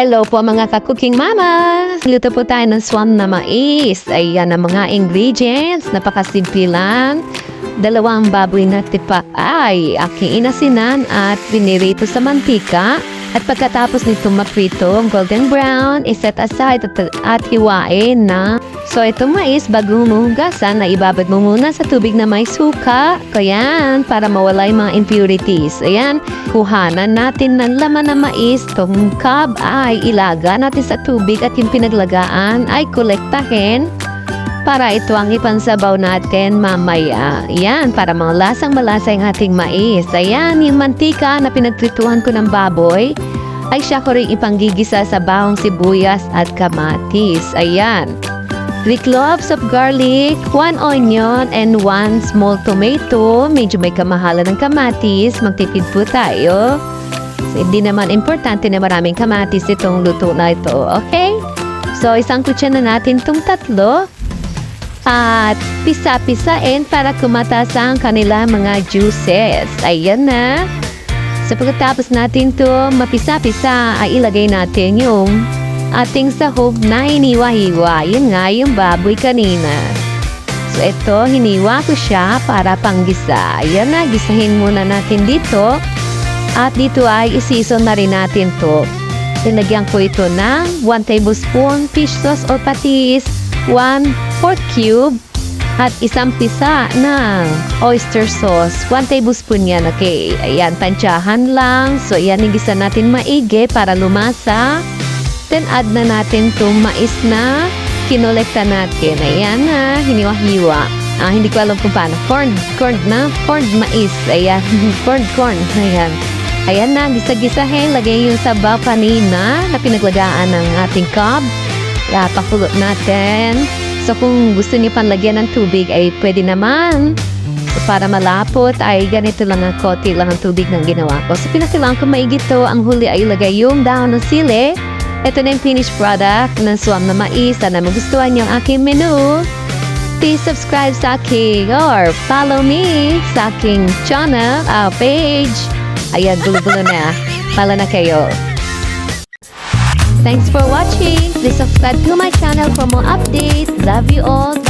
Hello po mga ka-cooking mama! Luto po tayo ng swan na mais. Ayan ang mga ingredients. Napakasimple lang. Dalawang baboy na tipa ay aking inasinan at binirito sa mantika. At pagkatapos nito maprito, golden brown, iset aside at, at hiwain na. So itong mais, bago mo hugasan, na ibabad mo muna sa tubig na may suka. Kaya para mawala yung mga impurities. Ayan, kuhanan natin ng laman ng mais. Itong cob ay ilaga natin sa tubig at yung pinaglagaan ay kolektahin para ito ang ipansabaw natin mamaya. Yan, para mga lasang malasa yung ating mais. Ayan, yung mantika na pinagtrituhan ko ng baboy, ay siya ko rin ipanggigisa sa bawang sibuyas at kamatis. Ayan. 3 cloves of garlic, 1 onion, and 1 small tomato. Medyo may kamahalan ng kamatis. Magtipid po tayo. So, hindi naman importante na maraming kamatis itong luto na ito. Okay? So, isang kutsa na natin itong tatlo at pisa-pisain para kumatas ang kanila mga juices. Ayan na. So pagkatapos natin to mapisa-pisa, ay ilagay natin yung ating sahog na hiniwa-hiwa. Yun nga yung baboy kanina. So ito, hiniwa ko siya para panggisa. Ayan na, gisahin muna natin dito. At dito ay isison na rin natin to. Tinagyan ko ito ng 1 tablespoon fish sauce or patis, 1 pork cube, at isang pisa ng oyster sauce. 1 tablespoon yan, okay? Ayan, tansyahan lang. So, ayan, igisa natin maigi para lumasa. Then, add na natin itong mais na kinolekta natin. Ayan na, hiniwa-hiwa. Ah, hindi ko alam kung paano. Corn, corn na, corn mais. Ayan, corn, corn. Ayan. Ayan na, gisa-gisahin. Lagay yung sabaw kanina na pinaglagaan ng ating cob. Yeah, pakulot natin. So kung gusto niyo panlagyan ng tubig ay pwede naman. Para malapot ay ganito lang ang konti lang ang tubig ng ginawa ko. So pinakailangan ko maigit to. Ang huli ay ilagay yung dahon ng sili. Ito na yung finished product ng swam na mais. Sana magustuhan ang aking menu. Please subscribe sa aking or follow me sa aking channel, uh, page. Ayan, gulo-gulo na. Pala na kayo. Thanks for watching. Please subscribe to my channel for more updates. Love you all.